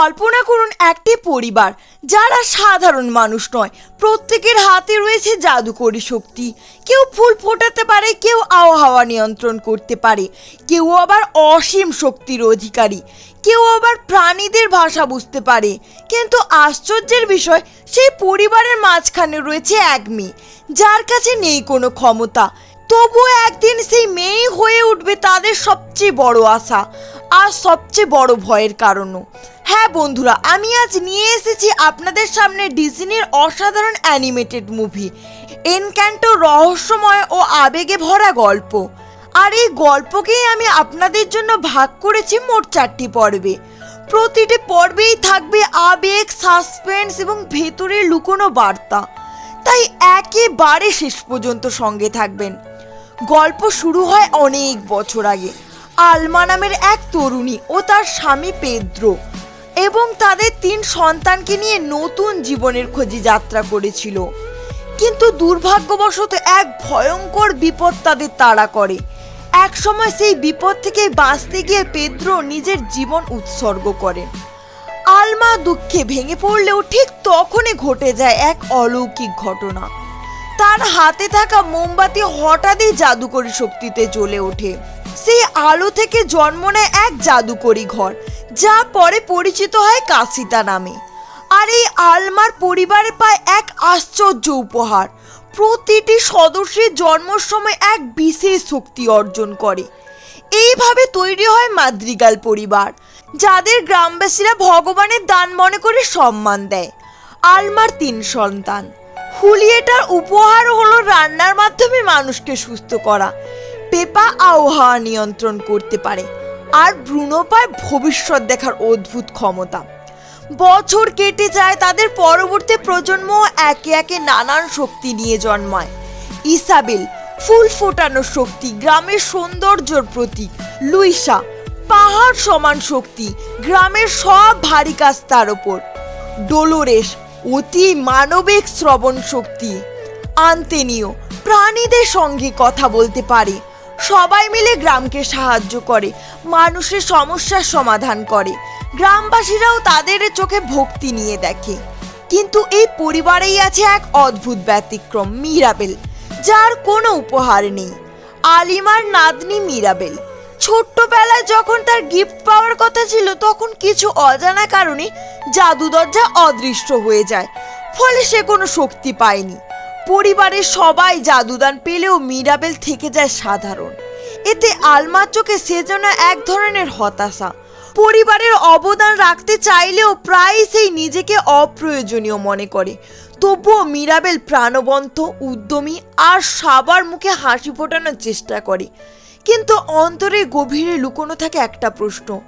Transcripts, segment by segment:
কল্পনা করুন একটি পরিবার, যারা সাধারণ মানুষ নয়। প্রত্যেকের হাতে রয়েছে জাদুকরী শক্তি। কেউ ফুল ফোটাতে পারে, কেউ আবহাওয়া নিয়ন্ত্রণ করতে পারে। কেউ আবার অসীম শক্তির অধিকারী। কেউ আবার প্রাণীদের ভাষা বুঝতে পারে। কিন্তু আশ্চর্যের বিষয়, সেই পরিবারের মাঝখানে রয়েছে এক মেয়ে, যার কাছে নেই কোনো ক্ষমতা। তবুও একদিন সেই মেয়ে হয়ে উঠবে তাদের সবচেয়ে বড় আশা, আর সবচেয়ে বড় ভয়ের কারণও। হ্যাঁ বন্ধুরা, আমি আজ নিয়ে এসেছি আপনাদের সামনে ডিজনির অসাধারণ অ্যানিমেটেড মুভি এনক্যান্টো রহস্যময় ও আবেগে ভরা গল্প। আর এই গল্পকেই আমি আপনাদের জন্য ভাগ করেছি মোট চারটি পর্বে। প্রতিটি পর্বেই থাকবে আবেগ, সাসপেন্স এবং ভেতরে লুকোনো বার্তা। তাই একেবারে শেষ পর্যন্ত সঙ্গে থাকবেন। গল্প শুরু হয় অনেক বছর আগে। আলমা নামের এক তরুণী ও তার স্বামী পেদ্রো। এবং তাদের তিন সন্তানকে নিয়ে নতুন জীবনের খোঁজে যাত্রা করেছিল। কিন্তু দুর্ভাগ্যবশত এক ভয়ঙ্কর বিপদ তাদের তাড়া করে। এক সময় সেই বিপদ থেকে বাঁচতে গিয়ে পেদ্রো নিজের জীবন উৎসর্গ করেন আলমা দুঃখে ভেঙে পড়লেও ঠিক তখনই ঘটে যায় এক অলৌকিক ঘটনা। তার হাতে থাকা মোমবাতি হঠাৎই জাদুকরী শক্তিতে জ্বলে ওঠে। সেই আলো থেকে জন্ম নেয় এক জাদুকরী ঘর, যা পরে পরিচিত হয় কাসিতা নামে। আর এই আলমার পরিবারে পায় এক আশ্চর্য উপহার। প্রতিটি সদস্যের জন্মের সময় এক বিশেষ শক্তি অর্জন করে। এইভাবে তৈরি হয় মাদ্রিগাল পরিবার, যাদের গ্রামবাসীরা ভগবানের দান মনে করে সম্মান দেয়। আলমার তিন সন্তান। হুলিয়েটার উপহার হলো রান্নার মাধ্যমে মানুষকে সুস্থ করা। পেপা আবহাওয়া নিয়ন্ত্রণ করতে পারে। আর ব্রুনো পায় ভবিষ্যৎ দেখার অদ্ভুত ক্ষমতা। বছর কেটে যায় তাদের পরবর্তী প্রজন্ম একে একে নানান শক্তি নিয়ে জন্মায়। ইসাবেল, ফুল ফোটানোর শক্তি, গ্রামের সৌন্দর্যর প্রতীক। লুইসা, পাহাড় সমান শক্তি, গ্রামের সব ভারী কাজ তার ওপর। ডোলোরেস, অতি মানবিক শ্রবণ শক্তি। আন্তেনিও, প্রাণীদের সঙ্গে কথা বলতে পারে। সবাই মিলে গ্রামকে সাহায্য করে, মানুষের সমস্যার সমাধান করে। গ্রামবাসীরাও তাদের চোখে ভক্তি নিয়ে দেখে। কিন্তু এই পরিবারেই আছে এক অদ্ভুত ব্যতিক্রম, মিরাবেল, যার কোনো উপহার নেই। আলিমার নাতনি মিরাবেল। ছোট্টবেলায় যখন তার গিফট পাওয়ার কথা ছিল, তখন কিছু অজানা কারণে জাদু দরজা অদৃশ্য হয়ে যায়, ফলে সে কোনো শক্তি পায়নি। পরিবারের সবাই জাদুদান পেলেও মিরাবেল থেকে যায় সাধারণ। এতে আলমার চোখে সে যেন এক ধরনের হতাশা। পরিবারের অবদান রাখতে চাইলেও প্রায়ই সেই নিজেকে অপ্রয়োজনীয় মনে করে। তবুও মিরাবেল প্রাণবন্ত, উদ্যমী আর সবার মুখে হাসি ফোটানোর চেষ্টা করে। কিন্তু অন্তরে গভীরে লুকোনো থাকে একটা প্রশ্ন,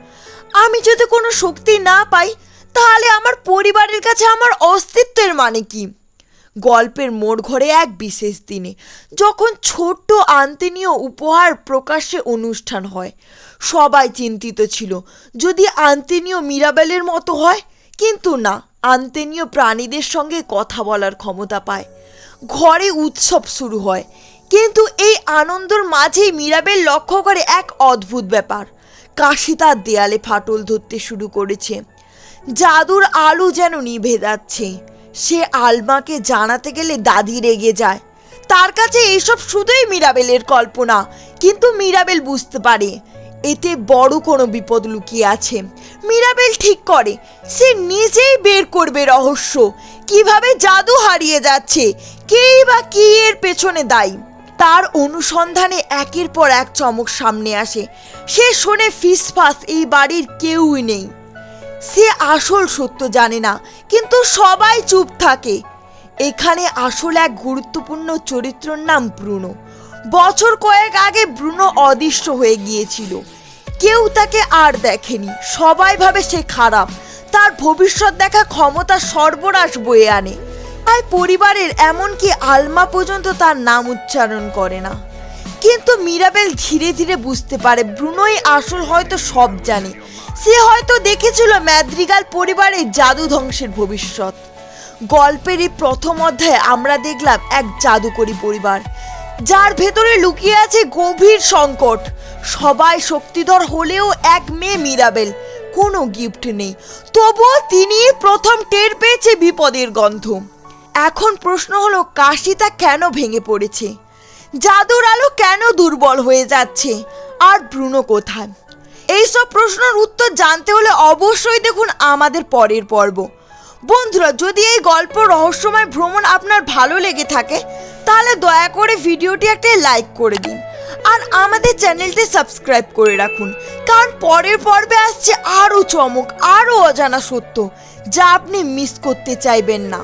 আমি যদি কোনো শক্তি না পাই, তাহলে আমার পরিবারের কাছে আমার অস্তিত্বের মানে কি? গল্পের মোড় ঘরে এক বিশেষ দিনে, যখন ছোট্ট আন্তনীয় উপহার প্রকাশ্যে অনুষ্ঠান হয়। সবাই চিন্তিত ছিল, যদি আন্তনীয় মিরাবেলের মতো হয়? কিন্তু না আন্তনীয় প্রাণীদের সঙ্গে কথা বলার ক্ষমতা পায়। ঘরে উৎসব শুরু হয়, কিন্তু এই আনন্দর মাঝেই মিরাবেল লক্ষ্য করে এক অদ্ভুত ব্যাপার। কাশি তার দেয়ালে ফাটল ধরতে শুরু করেছে। জাদুর আলো যেন নিভে যাচ্ছে। সে আলমাকে জানাতে গেলে দাদি রেগে যায়। তার কাছে এসব শুধুই মিরাবেলের কল্পনা, কিন্তু মিরাবেল বুঝতে পারে, এতে বড় কোনো বিপদ লুকিয়ে আছে। মিরাবেল ঠিক করে, সে নিজেই বের করবে রহস্য, কীভাবে জাদু হারিয়ে যাচ্ছে, কেই বা কি এর পেছনে দায়ী। তার অনুসন্ধানে একের পর এক চমক সামনে আসে। সে শোনে ফিসফাস, এই বাড়ির কেউই নেই। সে আসল সত্য জানে না, কিন্তু সবাই চুপ থাকে। এখানে আসল এক গুরুত্বপূর্ণ চরিত্রের নাম ব্রুনো। বছর কয়েক আগে ব্রুনো অদৃশ্য হয়ে গিয়েছিল। কেউ তাকে আর দেখেনি, সবাই ভাবে সে খারাপ। তার ভবিষ্যৎ দেখা ক্ষমতা সর্বনাশ বয়ে আনে। তাই পরিবারের এমনকি আলমা পর্যন্ত তার নাম উচ্চারণ করে না। কিন্তু মিরাবেল ধীরে ধীরে বুঝতে পারে, ব্রুনোই আসল হয়তো সব জানে। সে হয়তো দেখেছিল ম্যাদ্রিগাল পরিবারের জাদু ধ্বংসের ভবিষ্যৎ। গল্পের এই প্রথম অধ্যায়ে আমরা দেখলাম এক জাদুকরী পরিবার, যার ভেতরে লুকিয়ে আছে গভীর সংকট। সবাই শক্তিধর হলেও এক মেয়ে মিরাবেল কোনো গিফট নেই, তবুও তিনি প্রথম টের পেয়েছে বিপদের গন্ধ। এখন প্রশ্ন হলো কাশিটা কেন ভেঙে পড়েছে? জাদুর আলো কেন দুর্বল হয়ে যাচ্ছে? আর ব্রুনো কোথায়? এইসব প্রশ্নের উত্তর জানতে হলে অবশ্যই দেখুন আমাদের পরের পর্ব। বন্ধুরা, যদি এই গল্প রহস্যময় ভ্রমণ আপনার ভালো লেগে থাকে, তাহলে দয়া করে ভিডিওটি একটা লাইক করে দিন। আর আমাদের চ্যানেলটি সাবস্ক্রাইব করে রাখুন, কারণ পরের পর্বে আসছে আরও চমক, আরও অজানা সত্য, যা আপনি মিস করতে চাইবেন না।